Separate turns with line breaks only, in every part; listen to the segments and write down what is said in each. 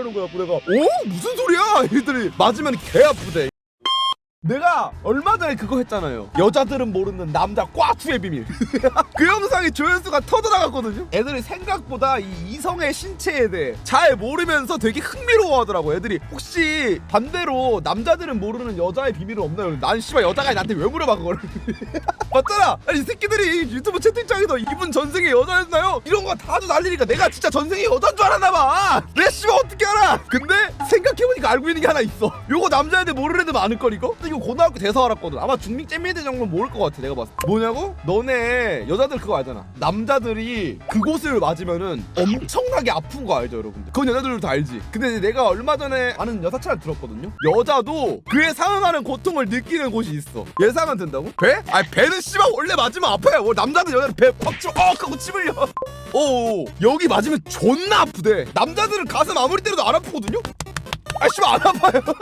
이러는 거야 내가. 오 무슨 소리야? 얘들이 맞으면 개 아프대 내가 얼마 전에 그거 했잖아요. 여자들은 모르는 남자 꽈추의 비밀. 그 영상이 조회수가 터져나갔거든요. 애들이 생각보다 이 이성의 신체에 대해 잘 모르면서 되게 흥미로워하더라고. 애들이 혹시 반대로 남자들은 모르는 여자의 비밀은 없나요? 난 씨발 여자가 나한테 왜 물어봐 그거를. 맞잖아. 아니 이 새끼들이 유튜브 채팅창에서 이분 전생에 여자였나요? 이런 거다 하도 난리니까 내가 진짜 전생에 여자인 줄 알았나 봐. 내 씨발 어떻게 알아? 근데 생각해보니까 알고 있는 게 하나 있어. 요거 남자애들 모르는 애들 많을 걸 이거? 이거 고등학교 돼서 알았거든. 아마 중딩 잼미들 정도는 모를 것 같아. 내가 봤을 때. 뭐냐고? 너네 여자들 그거 알잖아. 남자들이 그곳을 맞으면은 엄청나게 아픈 거 알죠, 여러분들? 그건 여자들도 다 알지. 근데 내가 얼마 전에 아는 여사 차를 들었거든요. 여자도 그에 상응하는 고통을 느끼는 곳이 있어. 예상은 된다고? 배? 아니 배는 씨발 원래 맞으면 아파요. 뭐 남자들 여자들 배팍 치어 하고 침을려. 오 여기 맞으면 존나 아프대. 남자들은 가슴 아무리 때려도 안 아프거든요. 아 씨발 안 아파요.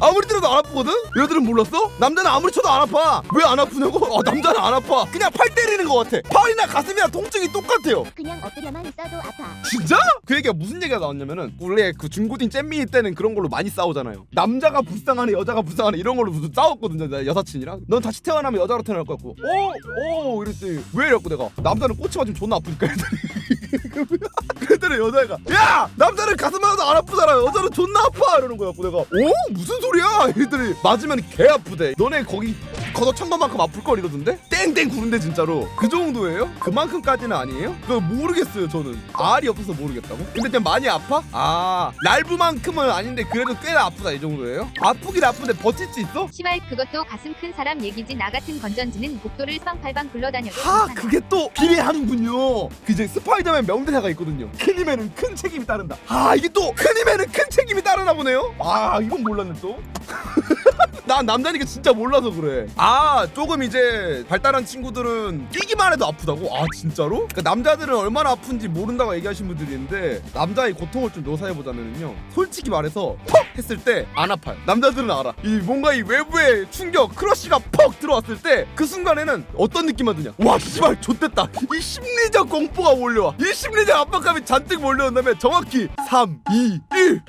아무리 때려도 안 아프거든? 여자들은 몰랐어? 남자는 아무리 쳐도 안 아파 왜 안 아프냐고? 아 남자는 안 아파 그냥 팔 때리는 것 같아 팔이나 가슴이나 통증이 똑같아요
그냥 엎드려만 있어도 아파.
진짜? 그 얘기가 무슨 얘기가 나왔냐면은 원래 그 중고딩 잼민이 때는 그런 걸로 많이 싸우잖아요 남자가 불쌍하네 여자가 불쌍하네 이런 걸로 무슨 싸웠거든요 내 여사친이랑 넌 다시 태어나면 여자로 태어날 것 같고 오! 오! 이랬더니 왜 이랬고 내가 남자는 꼬치 맞으면 존나 아프니까 그랬더니 여자애가 야! 남자는 가슴 하나도 안 아프잖아 여자는 존나 아파 이러는 거야 내가 오? 무슨 소리야? 이랬더니 맞으면 개 아프대 너네 거기 걷어찬 것만큼 아플 걸 이러던데? 땡땡 구른데 진짜로 그 정도예요? 그만큼까지는 아니에요? 그거 모르겠어요 저는 알이 없어서 모르겠다고? 근데 그냥 많이 아파? 아 랄브만큼은 아닌데 그래도 꽤나 아프다 이 정도예요? 아프긴 아픈데 버틸 수 있어?
시발 그것도 가슴 큰 사람 얘기지 나 같은 건전지는 복도를 쌍팔방 굴러다녀도
아. 그게 또 비례하는군요 그 이제 스파이더맨 명대사가 있거든요 큰 힘에는 큰 책임이 따른다 아 이게 또 큰 힘에는 큰 책임이 따르나 보네요 아 이건 몰랐네 또 난 남자니까 진짜 몰라서 그래. 아 조금 이제 발달한 친구들은 뛰기만 해도 아프다고? 아 진짜로? 그러니까 남자들은 얼마나 아픈지 모른다고 얘기하신 분들이 있는데 남자의 고통을 좀 묘사해 보자면요. 솔직히 말해서 퍽 했을 때 안 아파요. 남자들은 알아. 이 뭔가 이 외부의 충격, 크러쉬가 퍽 들어왔을 때 그 순간에는 어떤 느낌만 드냐? 와 씨발 좆됐다. 이 심리적 공포가 몰려와. 이 심리적 압박감이 잔뜩 몰려온 다음에 정확히 3, 2, 1.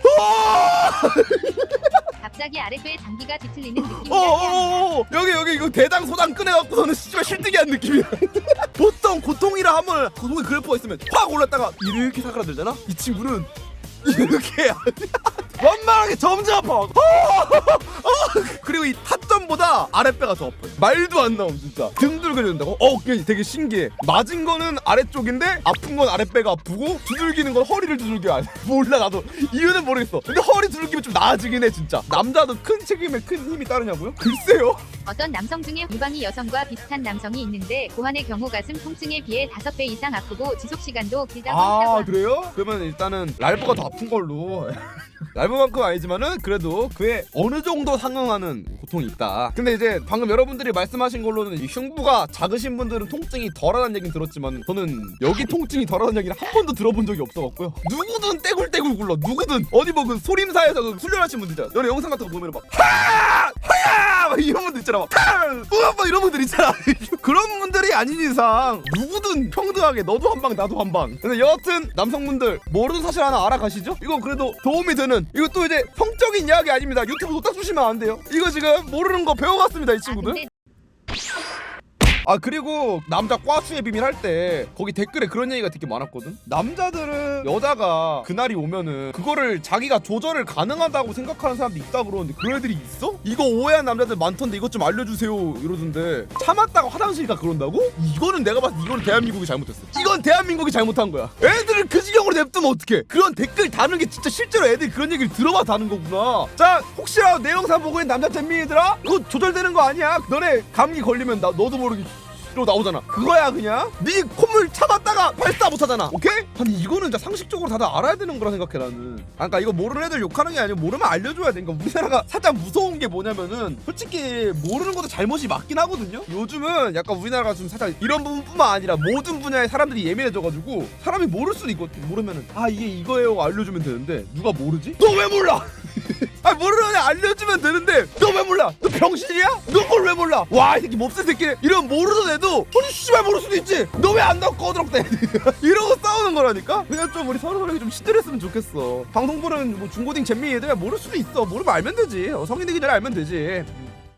갑자기 아랫배에 장기가 뒤틀리는 느낌이 나지 않나.
어어어. 여기 여기 이거 대당 소당 꺼내갖고서는 씨발 실뜨기 한 느낌이야. 보통 고통이라 하면 고통이 그래프가 있으면 확 올랐다가 이렇게 사그라들잖아? 이 친구는 이렇게 원만하게 점점 아파. 어, 그리고 이 타점보다 아랫배가 더 아파요. 말도 안 나옴 진짜. 등 들그는다고? 어 되게 신기해. 맞은 거는 아래쪽인데 아픈 건 아랫배가 아프고 두들기는 건 허리를 두들겨. 몰라 나도. 이유는 모르겠어. 근데 허리 두들기면 좀 나아지긴 해 진짜. 남자도 큰 책임에 큰 힘이 따르냐고요? 글쎄요
어떤 남성 중에 유방이 여성과 비슷한 남성이 있는데 고환의 경우 가슴 통증에 비해 5배 이상 아프고 지속 시간도 길다고
아
했다고.
그래요? 그러면 일단은 랄브가 더 아픈 걸로. 랄브만큼 아니지만은 그래도 그에 어느 정도 상응하는 고통이 있다. 근데 이제 방금 여러분들이 말씀하신 걸로는 이 흉부가 작으신 분들은 통증이 덜하다는 얘기는 들었지만 저는 여기 통증이 덜하다는 얘기를 한 번도 들어본 적이 없어갖고요. 누구든 떼굴떼굴 굴러 누구든. 어디 뭐 그 소림사에서 그 훈련하신 분들 있잖아 너네 영상 같은 거 보면 막막 이런 분들 있잖아. 막 이런 분들 있잖아. 그런 분들이 아닌 이상 누구든 평등하게 너도 한 방 나도 한 방. 근데 여하튼 남성분들 모르는 사실 하나 알아가시죠? 이거 그래도 도움이 되는 이거 또 이제 성적인 이야기 아닙니다. 유튜브 노딱 주시면 안 돼요? 이거 지금 모르는 거 배워갔습니다 이
아,
친구들.
근데
아 그리고 남자 과수의 비밀 할 때 거기 댓글에 그런 얘기가 되게 많았거든? 남자들은 여자가 그날이 오면은 그거를 자기가 조절을 가능하다고 생각하는 사람도 있다 그러는데 그런 애들이 있어? 이거 오해한 남자들 많던데 이것 좀 알려주세요 이러던데 참았다가 화장실 가 그런다고? 이거는 내가 봤을 때 이거는 대한민국이 잘못했어. 이건 대한민국이 잘못한 거야. 애들을 그 지경으로 냅두면 어떡해? 그런 댓글 다는 게 진짜 실제로 애들이 그런 얘기를 들어봐 다는 거구나. 자 혹시라도 내 영상 보고 있는 남자 잼민이들아? 이거 조절되는 거 아니야? 너네 감기 걸리면 나 너도 모르게 로 나오잖아. 그거야 그냥. 네 콧물 참았다가 발사 못하잖아. 오케이? 아니 이거는 진짜 상식적으로 다들 알아야 되는 거라 생각해 나는. 아, 그러니까 이거 모르는 애들 욕하는 게 아니고 모르면 알려줘야 돼. 그러니까 우리나라가 살짝 무서운 게 뭐냐면은 솔직히 모르는 것도 잘못이 맞긴 하거든요. 요즘은 약간 우리나라가 좀 살짝 이런 부분뿐만 아니라 모든 분야의 사람들이 예민해져가지고 사람이 모를 수도 있거든. 모르면은 아 이게 이거예요 알려주면 되는데 누가 모르지? 너 왜 몰라? 아 모르는 애 알려주면 되는데 너 왜 몰라? 너 병신이야? 너 그걸 왜 몰라? 와 이 새끼 몹쓸 새끼네. 이러면 모르던 애도 아니 씨발 모를 수도 있지. 너 왜안 나와 꺼드럭대 이러고 싸우는 거라니까? 그냥 좀 우리 서로 서로 좀 시들했으면 좋겠어. 방송 보는 뭐 중고딩 잼미 애들 모를 수도 있어. 모르면 알면 되지. 어, 성인 되기 전에 알면 되지